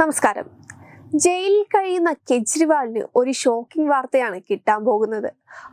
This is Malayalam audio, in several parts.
നമസ്കാരം. ജയിലിൽ കഴിയുന്ന കെജ്രിവാളിന് ഒരു ഷോക്കിംഗ് വാർത്തയാണ് കിട്ടാൻ പോകുന്നത്.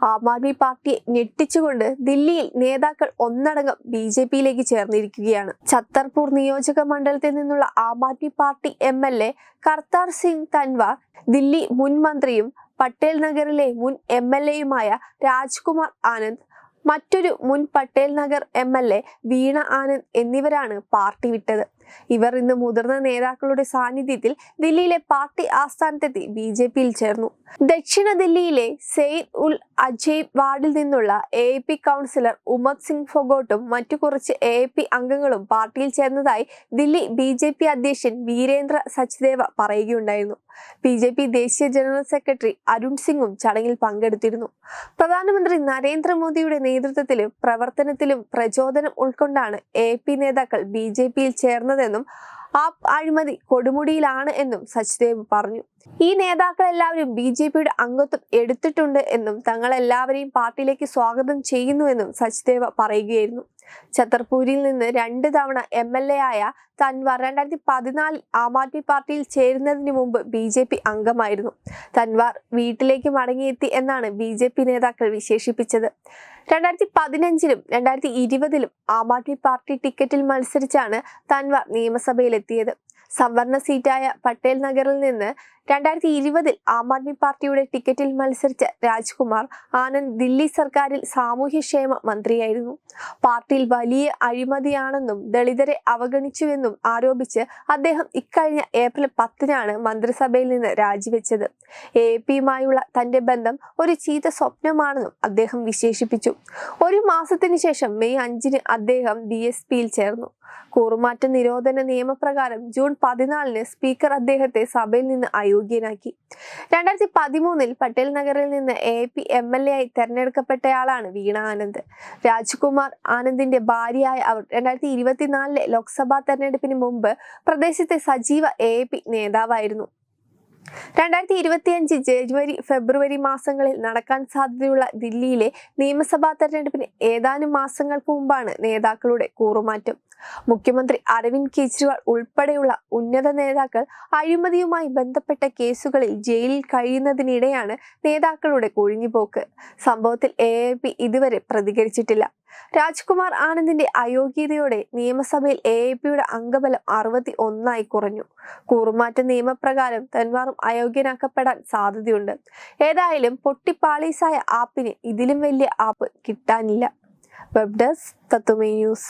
ആം ആദ്മി പാർട്ടിയെ ഞെട്ടിച്ചുകൊണ്ട് ദില്ലിയിൽ നേതാക്കൾ ഒന്നടങ്കം ബി ജെ പിയിലേക്ക് ചേർന്നിരിക്കുകയാണ്. ഛത്തർപൂർ നിയോജക മണ്ഡലത്തിൽ നിന്നുള്ള Aam Aadmi party M L A Kartar Singh Tanwar Delhi മുൻ മന്ത്രിയും പട്ടേൽ നഗറിലെ മുൻ എം എൽ എയുമായ രാജ്കുമാർ ആനന്ദ് മറ്റൊരു മുൻ Patel Nagar M L A Veena Anand എന്നിവരാണ് പാർട്ടി വിട്ടത്. ഇവർ ഇന്ന് മുതിർന്ന നേതാക്കളുടെ സാന്നിധ്യത്തിൽ ദില്ലിയിലെ പാർട്ടി ആസ്ഥാനത്തെത്തി ബി ജെ പിയിൽ ചേർന്നു. ദക്ഷിണ ദില്ലിയിലെ സെയ്ദ് ഉൽ അജയ്ബ് വാർഡിൽ നിന്നുള്ള A P councillor Umed Singh ഫൊഗോട്ടും മറ്റു കുറച്ച് എ പി അംഗങ്ങളും പാർട്ടിയിൽ ചേർന്നതായി ദില്ലി ബി ജെ പി അധ്യക്ഷൻ വീരേന്ദ്ര സച്ദേവ പറയുകയുണ്ടായിരുന്നു. ബി ജെ പി ദേശീയ ജനറൽ സെക്രട്ടറി അരുൺ സിംഗും ചടങ്ങിൽ പങ്കെടുത്തിരുന്നു. പ്രധാനമന്ത്രി നരേന്ദ്രമോദിയുടെ നേതൃത്വത്തിലും പ്രവർത്തനത്തിലും പ്രചോദനം ഉൾക്കൊണ്ടാണ് എ പി നേതാക്കൾ ബി ജെ പിയിൽ ചേർന്നതെന്നും ആ അഴിമതി കൊടുമുടിയിലാണ് എന്നും സച്ദേവ് പറഞ്ഞു. ഈ നേതാക്കളെല്ലാവരും ബി ജെ പിയുടെ അംഗത്വം എടുത്തിട്ടുണ്ട് എന്നും തങ്ങളെല്ലാവരെയും പാർട്ടിയിലേക്ക് സ്വാഗതം ചെയ്യുന്നുവെന്നും സച്ദേവ് പറയുകയായിരുന്നു. ഛത്തർപൂരിൽ നിന്ന് രണ്ട് തവണ എം എൽ എ ആയ തൻവാർ രണ്ടായിരത്തി പതിനാലിൽ ആം ആദ്മി പാർട്ടിയിൽ ചേരുന്നതിന് മുമ്പ് ബി ജെ പി അംഗമായിരുന്നു. തൻവാർ വീട്ടിലേക്ക് മടങ്ങിയെത്തി എന്നാണ് ബി ജെ പി നേതാക്കൾ വിശേഷിപ്പിച്ചത്. രണ്ടായിരത്തി പതിനഞ്ചിലും രണ്ടായിരത്തി ഇരുപതിലും ആം ആദ്മി പാർട്ടി ടിക്കറ്റിൽ മത്സരിച്ചാണ് തൻവാർ നിയമസഭയിലെത്തിയത്. സംവരണ സീറ്റായ പട്ടേൽ നഗറിൽ നിന്ന് രണ്ടായിരത്തി ഇരുപതിൽ ആം ആദ്മി പാർട്ടിയുടെ ടിക്കറ്റിൽ മത്സരിച്ച രാജ്കുമാർ ആനന്ദ് ദില്ലി സർക്കാരിൽ സാമൂഹ്യക്ഷേമ മന്ത്രിയായിരുന്നു. പാർട്ടിയിൽ വലിയ അഴിമതിയാണെന്നും ദളിതരെ അവഗണിച്ചുവെന്നും ആരോപിച്ച് അദ്ദേഹം ഇക്കഴിഞ്ഞ ഏപ്രിൽ പത്തിനാണ് മന്ത്രിസഭയിൽ നിന്ന് രാജിവെച്ചത്. എ പിയുമായുള്ള തന്റെ ബന്ധം ഒരു ചീത്ത സ്വപ്നമാണെന്നും അദ്ദേഹം വിശേഷിപ്പിച്ചു. ഒരു മാസത്തിന് ശേഷം മെയ് അഞ്ചിന് അദ്ദേഹം ബി എസ് പിയിൽ ചേർന്നു. കൂറുമാറ്റ നിരോധന നിയമപ്രകാരം ജൂൺ പതിനാലിന് സ്പീക്കർ അദ്ദേഹത്തെ സഭയിൽ നിന്ന് അയോഗ്യനാക്കി രണ്ടായിരത്തി പതിമൂന്നിൽ പട്ടേൽ നഗറിൽ നിന്ന് A P M L A ആയി തെരഞ്ഞെടുക്കപ്പെട്ടയാളാണ് വീണ ആനന്ദ്. രാജ്കുമാർ ആനന്ദിന്റെ ഭാര്യയായ അവർ രണ്ടായിരത്തി ഇരുപത്തിനാലിലെ ലോക്സഭാ തെരഞ്ഞെടുപ്പിന് മുമ്പ് പ്രദേശത്തെ സജീവ എ പി നേതാവായിരുന്നു. രണ്ടായിരത്തി ഇരുപത്തിയഞ്ച് ജനുവരി ഫെബ്രുവരി മാസങ്ങളിൽ നടക്കാൻ സാധ്യതയുള്ള ദില്ലിയിലെ നിയമസഭാ തെരഞ്ഞെടുപ്പിന് ഏതാനും മാസങ്ങൾക്ക് മുമ്പാണ് നേതാക്കളുടെ കൂറുമാറ്റം. മുഖ്യമന്ത്രി അരവിന്ദ് കെജ്രിവാൾ ഉൾപ്പെടെയുള്ള ഉന്നത നേതാക്കൾ അഴിമതിയുമായി ബന്ധപ്പെട്ട കേസുകളിൽ ജയിലിൽ കഴിയുന്നതിനിടെയാണ് നേതാക്കളുടെ കൊഴിഞ്ഞുപോക്ക്. സംഭവത്തിൽ എ ഇതുവരെ പ്രതികരിച്ചിട്ടില്ല. രാജ്കുമാർ ആനന്ദിന്റെ അയോഗ്യതയോടെ നിയമസഭയിൽ എ എ പിയുടെ അംഗബലം അറുപത്തി ഒന്നായി കുറഞ്ഞു. കൂറുമാറ്റ നിയമപ്രകാരം തന്മാറും അയോഗ്യനാക്കപ്പെടാൻ സാധ്യതയുണ്ട്. ഏതായാലും പൊട്ടിപ്പാളീസായ ആപ്പിന് ഇതിലും വലിയ ആപ്പ് കിട്ടാനില്ല. Web desk തത്തുമേ news.